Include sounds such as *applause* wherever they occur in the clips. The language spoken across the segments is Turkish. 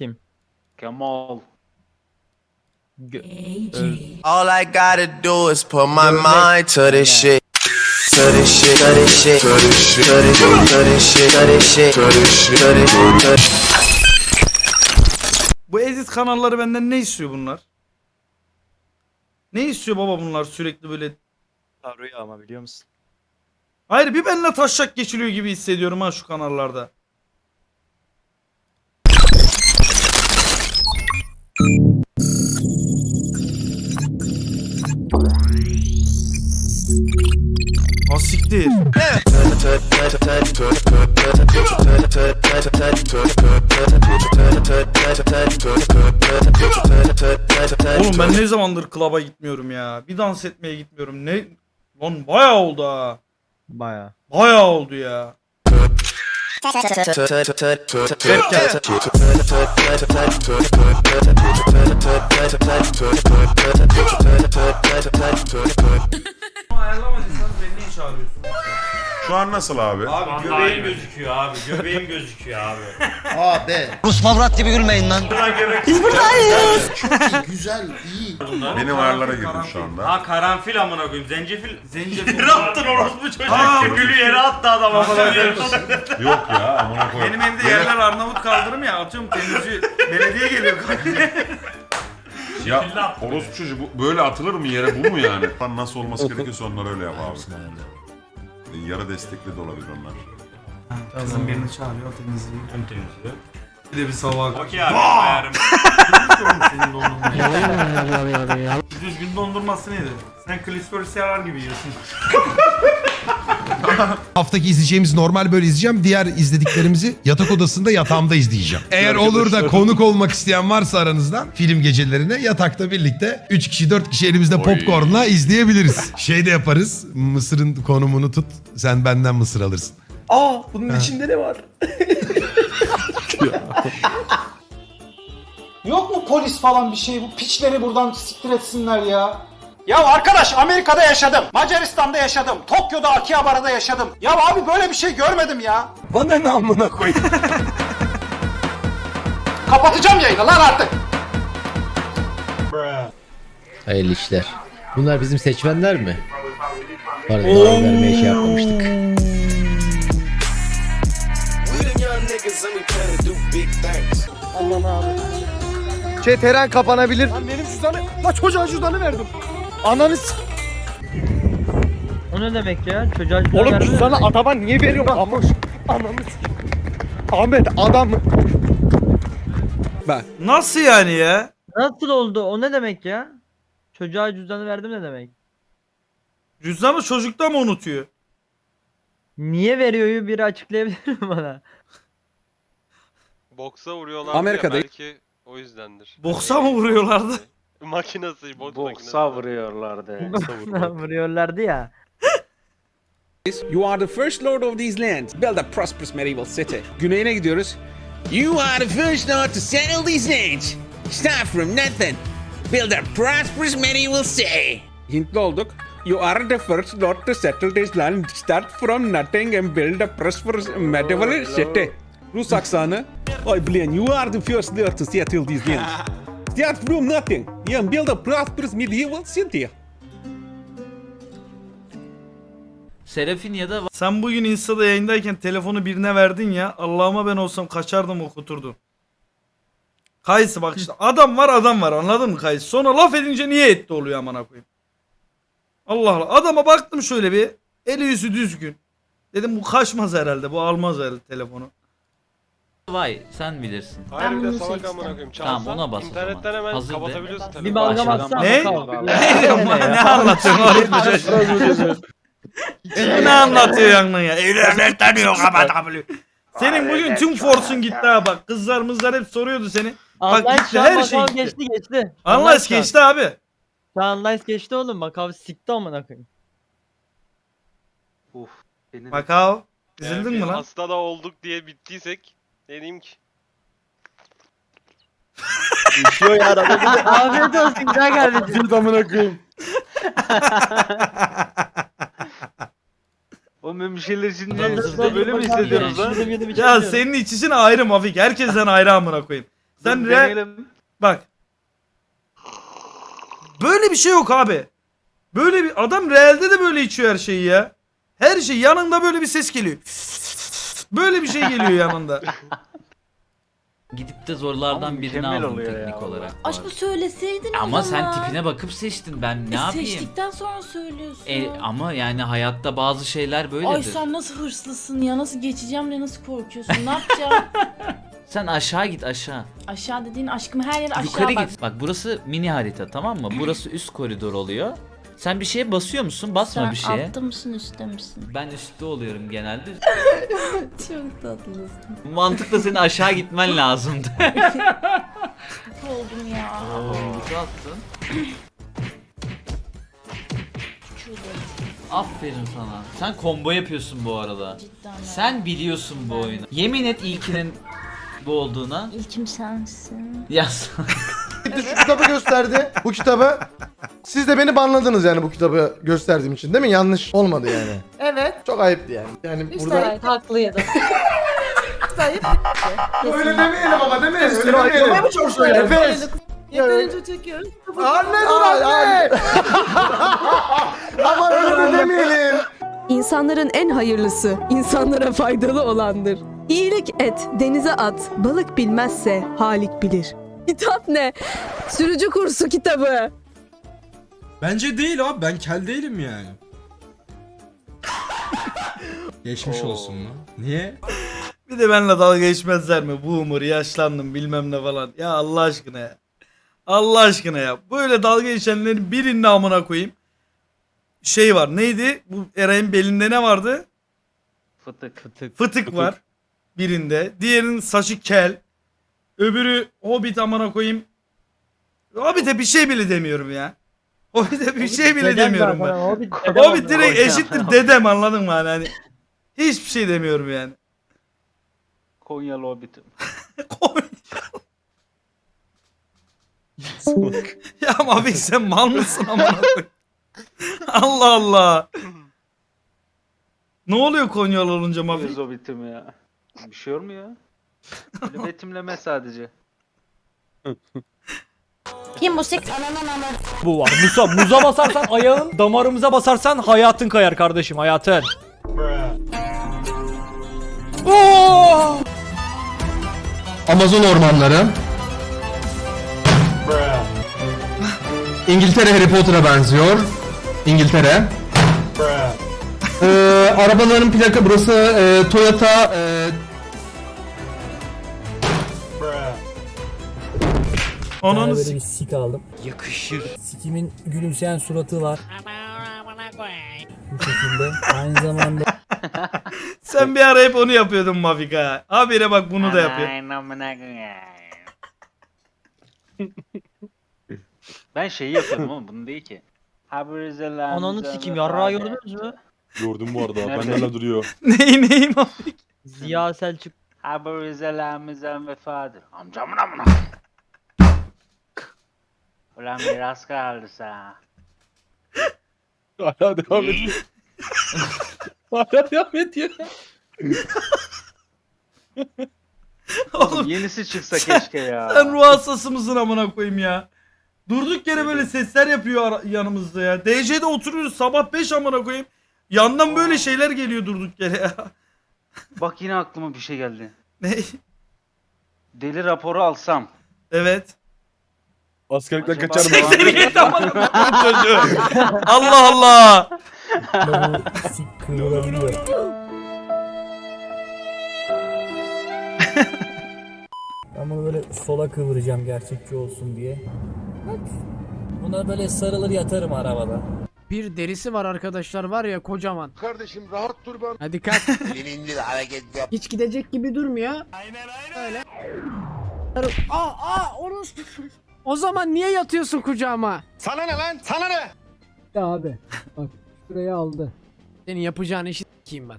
Kim? Kemal. Gö- All I gotta do is put my mind to this shit. To this shit, to this shit, to this shit, to this shit, to this shit, to this shit, to this shit, to this shit, to this Bu edit kanalları benden ne istiyor bunlar? Ne istiyor baba bunlar sürekli böyle? Arıyor ama biliyor musun? Hayır bir benimle taşak geçiliyor gibi hissediyorum ha şu kanallarda. Asiktir. Oğlum ben ne zamandır klaba gitmiyorum ya. Bir dans etmeye gitmiyorum. Ne? Lan bayağı oldu ha. Baya. Bayağı oldu ya. Niye çağırıyorsun? Şu an nasıl abi? Abi göbeğim gözüküyor abi. Göbeğim gözüküyor abi. *laughs* Rus Pavrat gibi gülmeyin lan. Güzel, iyi. Benim ayarlara girdim şu anda. Ha karanfil amına koyayım. Zencefil. Zencefil. *laughs* Yere attın orospu çocuğu. Aa, Gülü yere attı adam amına koyayım. Yok ya amına koyayım. Benim evde yerler Arnavut kaldırım ya atıyorum temizci belediye geliyor kanka. *laughs* Ya orospu çocuğu bu, böyle atılır mı yere bu mu yani? *laughs* Lan nasıl olması gerekiyorsa onlar öyle yap abi. Yara destekli de olabilir onlar. Kızım birini çağırıyor temizliği. Tüm temizliği. Bir de bir sabah Okey abi ayarım. *laughs* senin dondurmayı. Düzgün dondurması neydi? Sen Clispers yarar gibi yiyorsun. *laughs* *laughs* Haftaki izleyeceğimiz normal böyle izleyeceğim. Diğer izlediklerimizi yatak odasında yatağımda izleyeceğim. Eğer olur da konuk olmak isteyen varsa aranızdan film gecelerine yatakta birlikte 3 kişi 4 kişi elimizde popcornla izleyebiliriz. *laughs* Şey de yaparız. Mısırın konumunu tut. Sen benden mısır alırsın. Aa, bunun içinde ne var? *laughs* Yok mu polis falan bir şey? Bu piçleri buradan siktir etsinler ya. Ya arkadaş Amerika'da yaşadım. Macaristan'da yaşadım. Tokyo'da Akihabara'da yaşadım. Ya abi böyle bir şey görmedim ya. Bana ne amına koyayım? *laughs* Kapatacağım yayını lan artık. Hayırlı işler. Bunlar bizim seçmenler mi? Pardon oy vermeye şey yapmamıştık. Çeteren kapanabilir. Lan benim cüzdanı, la çocuğa cüzdanı verdim. Ananı s- O ne demek ya? Çocuğa cüzdan Oğlum cüzdanı demek? adama niye veriyorsun? Amoş. Ananı s- Ahmet adam Nasıl yani ya? Nasıl oldu? O ne demek ya? Çocuğa cüzdanı verdim ne demek? Cüzdanı çocukta mı unutuyor? Niye veriyoryu biri açıklayabilir mi bana? Boksa vuruyorlar Amerika'da- ya belki o yüzdendir. Boksa mı vuruyorlardı? *laughs* Makinası, bot. Boksa *laughs* vuruyorlardı. Vuruyorlardı ya. *laughs* You are the first lord of these lands. Build a prosperous medieval city. Güneyine gidiyoruz. You are the first lord to settle these lands. Start from nothing. Build a prosperous medieval city. Hintli olduk. You are the first lord to settle this land. Start from nothing and build a prosperous medieval city. Rus aksanı. I believe you are the first lord to settle these lands. *laughs* Start from nothing and build a prosperous medieval city. Serafin ya da Sen bugün Insta'da yayındayken telefonu birine verdin ya. Allah'ıma ben olsam kaçardım okuturdum. Kayısı bak işte adam var adam var anladın mı Kayısı? Sonra laf edince niye etti oluyor amına koyayım. Allah Allah adama baktım şöyle bir eli yüzü düzgün. Dedim bu kaçmaz herhalde bu almaz herhalde telefonu. Vay sen bilirsin. Hayır bir de bunu salak seçtim. amına koyayım. Tamam, Çalsan ona bas o internetten hemen Hazır de. kapatabiliyorsun telefonu. Bir balgam Aşağıdan atsana. Ne? Ne ne anlatıyorsun oğlum Ne anlatıyor yangın ya? Evlerden tanıyor kapatabiliyor. Senin bugün tüm forsun gitti ha bak. Kızlar mızlar hep soruyordu seni. Bak Online gitti şu an her şey bakalım gitti. geçti geçti. Allah şu an. geçti abi. Şu an online geçti oğlum bak abi sikti amına koyayım. Uf. Benim Üzüldün bir mü lan? Hasta da olduk diye bittiysek ne diyeyim ki? Düşüyor ya arada. *laughs* Afiyet olsun güzel kardeşim. *laughs* Bir damına koyayım. O memişeler şimdi Dur, dur, siz dur, de böyle mi hissediyorsunuz lan? Şey Ya yapıyorum. senin iç için ayrı Mafik. Herkesten ayrı amına koyayım. Sen re... deneyelim. Bak. Böyle bir şey yok abi. Böyle bir adam realde de böyle içiyor her şeyi ya. Her şey yanında böyle bir ses geliyor. Böyle bir şey geliyor yanında. Gidip de zorlardan Ama birini mükemmel aldım oluyor teknik ya. olarak. Aşkım söyleseydin o Ama sen zaman. tipine bakıp seçtin ben ne E, yapayım? Seçtikten sonra söylüyorsun. E, ama yani hayatta bazı şeyler böyledir. Ay sen nasıl hırslısın ya nasıl geçeceğim de nasıl korkuyorsun ne yapacağım? *laughs* Sen aşağı git aşağı. aşağı dediğin aşkım her yer aşağı Yukarı bak. git. Bak burası mini harita tamam mı? Burası üst koridor oluyor. Sen bir şeye basıyor musun? Basma Sen bir şeye. altta mısın üstte misin? Ben üstte oluyorum genelde. *laughs* Çok tatlısın. Mantıkla senin aşağı gitmen lazımdı. *laughs* Oldum ya. Yumruk attın. Aferin sana. Sen combo yapıyorsun bu arada. cidden ya. Sen biliyorsun bu oyunu. Yemin et ilkinin bu olduğuna. İlkim sensin. Yaz. Şu kitabı gösterdi. Bu kitabı. Siz de beni banladınız yani bu kitabı gösterdiğim için değil mi? Yanlış olmadı yani. *laughs* Evet. Çok ayıptı yani. Yani burada... haklıydı. Öyle demeyelim ama demeyelim. Öyle demeyelim. mi çalışıyor Efes? Yeterince çekiyoruz. Anne dur anne. Ama öyle de demeyelim. İnsanların en hayırlısı, insanlara faydalı olandır. İyilik et, denize at, balık bilmezse Halik bilir. Kitap ne? Sürücü kursu kitabı. Bence değil abi ben kel değilim yani. Geçmiş olsun mu? Niye? Bir de benimle dalga geçmezler mi? Boomer yaşlandım bilmem ne falan. Ya Allah aşkına ya. Allah aşkına ya. Böyle dalga geçenlerin birinin amına koyayım. Şey var neydi? Bu Eray'ın belinde ne vardı? Fıtık. Fıtık. Fıtık var birinde. Diğerinin saçı kel. Öbürü Hobbit amına koyayım. Hobbit'e bir şey bile demiyorum ya. Hobbit'e bir şey bile Dedem demiyorum zaten, ben. Hobbit dedem Hobbit amına direkt koyayım. eşittir dedem anladın mı hani? hani. Hiçbir şey demiyorum yani. Konyalı Hobbit'im. *laughs* *laughs* ya Mavik sen mal mısın amına koyayım? *laughs* Allah Allah. ne oluyor Konyalı olunca Mavik? Hobbit'im ya. Bir şey olmuyor. Böyle betimleme sadece. Kim bu sik? Bu var. Musa, muza basarsan ayağın, damarımıza basarsan hayatın kayar kardeşim hayatın. Amazon ormanları. İngiltere Harry Potter'a benziyor. İngiltere. Ee, arabaların plaka burası e, Toyota e, Ananı böyle bir sik aldım. Yakışır. Sikimin gülümseyen suratı var. Bu şekilde. Aynı zamanda *laughs* sen bir ara hep onu yapıyordun Mavik ha. Habire bak bunu da yapıyor. Ben şeyi yapıyorum ama bunu değil ki. ananı sikim yarrağı gördünüz mü? Gördüm bu arada. Nerede? Bende hala duruyor. *laughs* neyi neyi Mavik? Ziya Selçuk. Haberizelerimizden vefadır. Amcamın amına. Ulan miras kaldı sana. Hala devam ediyor. hala devam ediyor. Oğlum Yenisi çıksa keşke ya. sen ruh hastası mısın amına koyayım ya? Durduk yere böyle sesler yapıyor ara- yanımızda ya. DC'de oturuyoruz sabah 5 amına koyayım. Yandan böyle şeyler geliyor durduk yere ya. Bak yine aklıma bir şey geldi. Ne? Deli raporu alsam. Evet. Askerlikten Acaba- kaçar mı? Amına koyayım çocuğu. Allah Allah. Ben bunu böyle sola kıvıracağım gerçekçi olsun diye. Buna böyle sarılır yatarım arabada. Bir derisi var arkadaşlar var ya kocaman. Kardeşim rahat dur ben. Hadi kalk. *laughs* Hiç gidecek gibi durmuyor. Aynen aynen. Öyle. Aa aa orospu. O zaman niye yatıyorsun kucağıma? Sana ne lan? Sana ne? Ya abi bak şuraya aldı. Senin yapacağın işi s**eyim ben.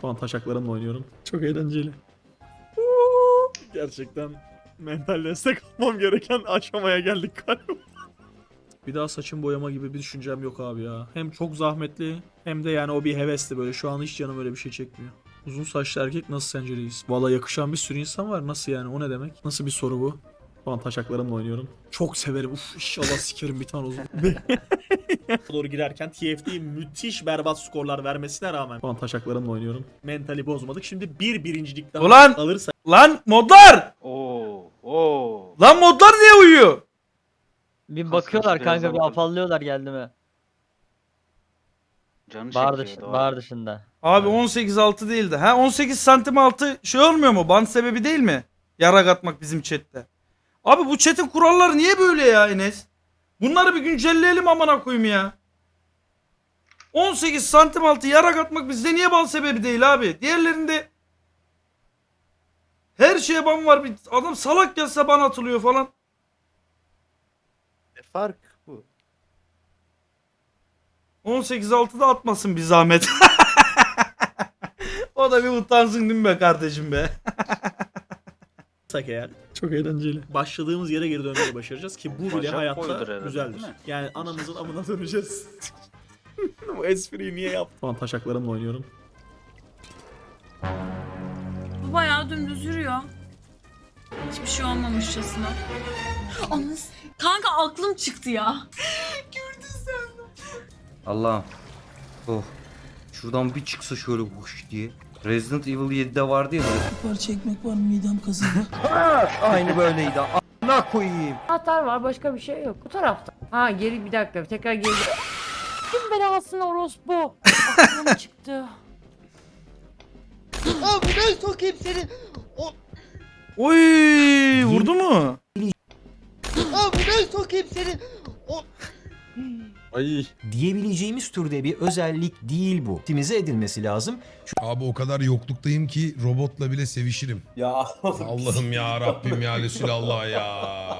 Şu an taşaklarımla oynuyorum. Çok eğlenceli. Gerçekten mental destek almam gereken aşamaya geldik galiba. *laughs* Bir daha saçım boyama gibi bir düşüncem yok abi ya. Hem çok zahmetli hem de yani o bir hevesli böyle. Şu an hiç canım öyle bir şey çekmiyor. Uzun saçlı erkek nasıl sence reis? Valla yakışan bir sürü insan var. Nasıl yani? O ne demek? Nasıl bir soru bu? Şu an taşaklarımla oynuyorum. Çok severim. Uf inşallah sikerim bir tane uzun. *laughs* doğru girerken TFT müthiş berbat skorlar vermesine rağmen Şu an taşaklarımla oynuyorum. mentali bozmadık. Şimdi bir birincilik daha Ulan! alırsa Lan modlar! Oo. Oo. Lan modlar niye uyuyor? Bir bakıyorlar kanka bir afallıyorlar geldi mi? Canı bar, dış, bar dışında. Abi 18-6 değildi. Ha 18 santim altı şey olmuyor mu? Ban sebebi değil mi? Yarak atmak bizim chatte. Abi bu chat'in kuralları niye böyle ya Enes? Bunları bir güncelleyelim amına koyayım ya. 18 santim altı yarak atmak bizde niye ban sebebi değil abi? Diğerlerinde her şeye ban var. Bir adam salak yazsa ban atılıyor falan. Fark bu. 18-6'da atmasın bir zahmet. *laughs* o da bir utansın değil mi be kardeşim be? *laughs* eğer çok eğlenceli. Başladığımız yere geri dönmeyi başaracağız ki bu bile hayatta güzeldir. Yani anamızın amına döneceğiz. *laughs* bu espriyi niye yaptın? Şu an taşaklarımla oynuyorum. Bu bayağı dümdüz yürüyor. Hiçbir şey olmamışçasına. Anız. Kanka aklım çıktı ya. *laughs* Allah'ım. Oh. Şuradan bir çıksa şöyle huş diye. Resident Evil 7'de vardı ya böyle. Parça ekmek var midem kazındı. *laughs* Aynı böyleydi. A**ına koyayım. Anahtar var başka bir şey yok. Bu tarafta. Ha geri bir dakika tekrar geri. Kim belasını orospu? Aklım *laughs* çıktı. Oy vurdu mu? Ay. Diyebileceğimiz türde bir özellik değil bu. Optimize edilmesi lazım. Abi o kadar yokluktayım ki robotla bile sevişirim. Ya Allah'ım ya Rabbim ya Resulallah ya.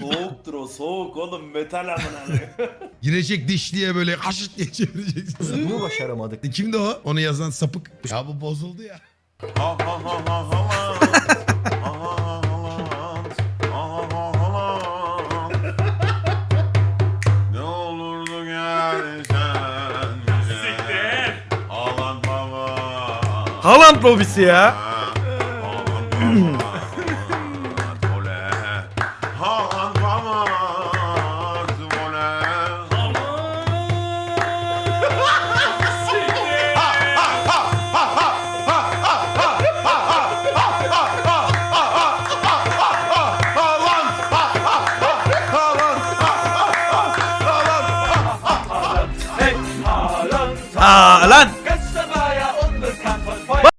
soğuktur o soğuk oğlum metal amına. *laughs* Girecek dişliye böyle haşıt diye çevireceksin. Bunu başaramadık. Kimdi o? Onu yazan sapık. Ya bu bozuldu ya. Ha ha ha ha. Ha Haaland lobisi ya. Aa lan.